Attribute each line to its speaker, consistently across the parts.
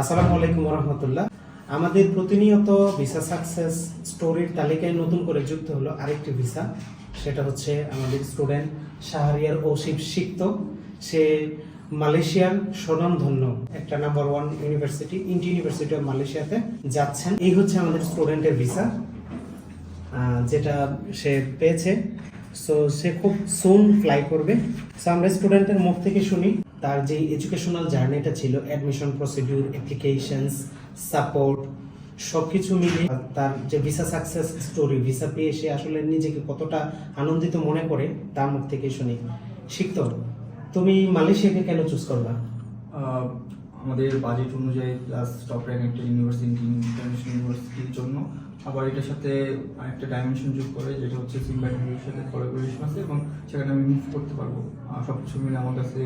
Speaker 1: আসসালামু আলাইকুম রহমতুল্লাহ আমাদের প্রতিনিয়ত ভিসা সাকসেস স্টোরির তালিকায় নতুন করে যুক্ত হলো আরেকটি ভিসা সেটা হচ্ছে আমাদের স্টুডেন্ট শাহরিয়ার ওসিফ সিক্ত। সে মালয়েশিয়ার স্বনামধন্য একটা number one university INTI university of মালয়েশিয়াতে যাচ্ছেন। এই হচ্ছে আমাদের স্টুডেন্টের ভিসা যেটা সে পেয়েছে। সো সে খুব সুন ফ্লাই করবে। সো আমরা স্টুডেন্টের মুখ থেকে শুনি, তার যে এডুকেশনাল জার্নিটা ছিল অ্যাডমিশন প্রসিডিউর অ্যাপ্লিকেশনস সাপোর্ট সবকিছু মিলিয়ে তার যে ভিসা সাকসেস স্টোরি ভিসা পেয়ে সে আসলে নিজেকে কতটা আনন্দিত মনে করে, তার মুখ থেকে শুনি। শিখত, তুমি মালয়েশিয়াকে কেন চুজ করবা
Speaker 2: আমাদের বাজেট অনুযায়ী প্লাস টপ র্যাঙ্ক একটা ইউনিভার্সিটি ইন্টারন্যাশনাল ইউনিভার্সিটির জন্য। আবার এটার সাথে আরেকটা ডাইমেনশন যোগ করে যেটা হচ্ছে সিম্বাইটের সাথে কোলাবোরেশন আছে এবং সেখানে আমি মুভ করতে পারব। আহ, সবকিছু মিলে আমার কাছে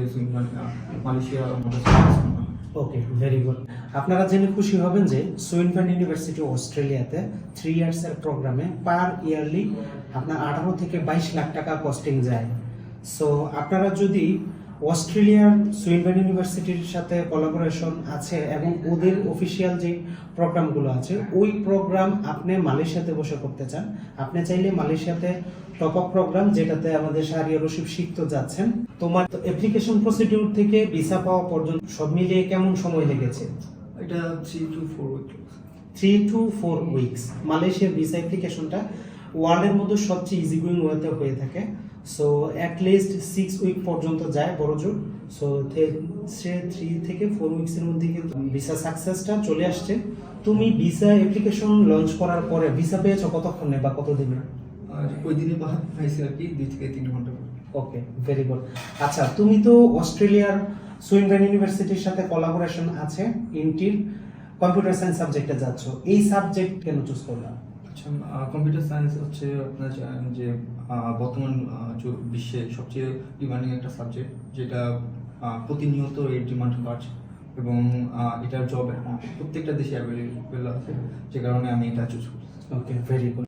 Speaker 2: মালয়েশিয়া আমার কাছে
Speaker 1: ওকে ভেরি গুড আপনারা জেনে খুশি হবেন যে সুইনফ্যান্ড ইউনিভার্সিটি অস্ট্রেলিয়াতে থ্রি ইয়ার্সের প্রোগ্রামে পার ইয়ারলি আপনার আঠারো থেকে বাইশ লাখ টাকা কস্টিং যায়। সো আপনারা যদি অস্ট্রেলিয়ার সুইনফ্যান্ড ইউনিভার্সিটির সাথে কোলাবোরেশন আছে এবং ওদের অফিসিয়াল যে প্রোগ্রামগুলো আছে ওই প্রোগ্রাম আপনি মালয়েশিয়াতে বসে করতে চান। আপনি চাইলে মালয়েশিয়াতে টপ আপ প্রোগ্রাম যেটাতে আমাদের শাহরিয়া রশিদ শিখতে যাচ্ছেন। তোমার অ্যাপ্লিকেশন প্রসিডিউর থেকে ভিসা পাওয়া পর্যন্ত সব মিলিয়ে কেমন সময় লেগেছে?
Speaker 2: এটা three two four
Speaker 1: three two four weeks মালয়েশিয়ার ভিসা অ্যাপ্লিকেশনটা ওয়ার্ল্ডের মধ্যে সবচেয়ে ইজি গোয়িং ওয়েতে হয়ে থাকে। সো অ্যাটলিস্ট সিক্স উইক পর্যন্ত যায় বড় জোর। সো সে থ্রি থেকে ফোর উইকসের মধ্যে কিন্তু ভিসা সাকসেসটা চলে আসছে। তুমি ভিসা অ্যাপ্লিকেশন লঞ্চ করার পরে ভিসা পেয়েছ কতক্ষণে বা কতদিনে?
Speaker 2: ওই দিনে বাহাত পাইছি আর কি দুই থেকে তিন ঘণ্টা
Speaker 1: ওকে ভেরি গুড আচ্ছা তুমি তো অস্ট্রেলিয়ার সুইনব্যান ইউনিভার্সিটির সাথে কোলাবোরেশন আছে ইনটির কম্পিউটার সায়েন্স সাবজেক্টে যাচ্ছ। এই সাবজেক্ট কেন চুজ করলাম
Speaker 2: কম্পিউটার সায়েন্স হচ্ছে আপনার যে বর্তমান বিশ্বে সবচেয়ে ডিমান্ডিং একটা সাবজেক্ট যেটা প্রতিনিয়ত এর ডিমান্ড বাড়ছে এবং এটার জব প্রত্যেকটা দেশে অ্যাভেলেবেল আছে, যে কারণে আমি এটা চুজ করি
Speaker 1: ওকে ভেরি গুড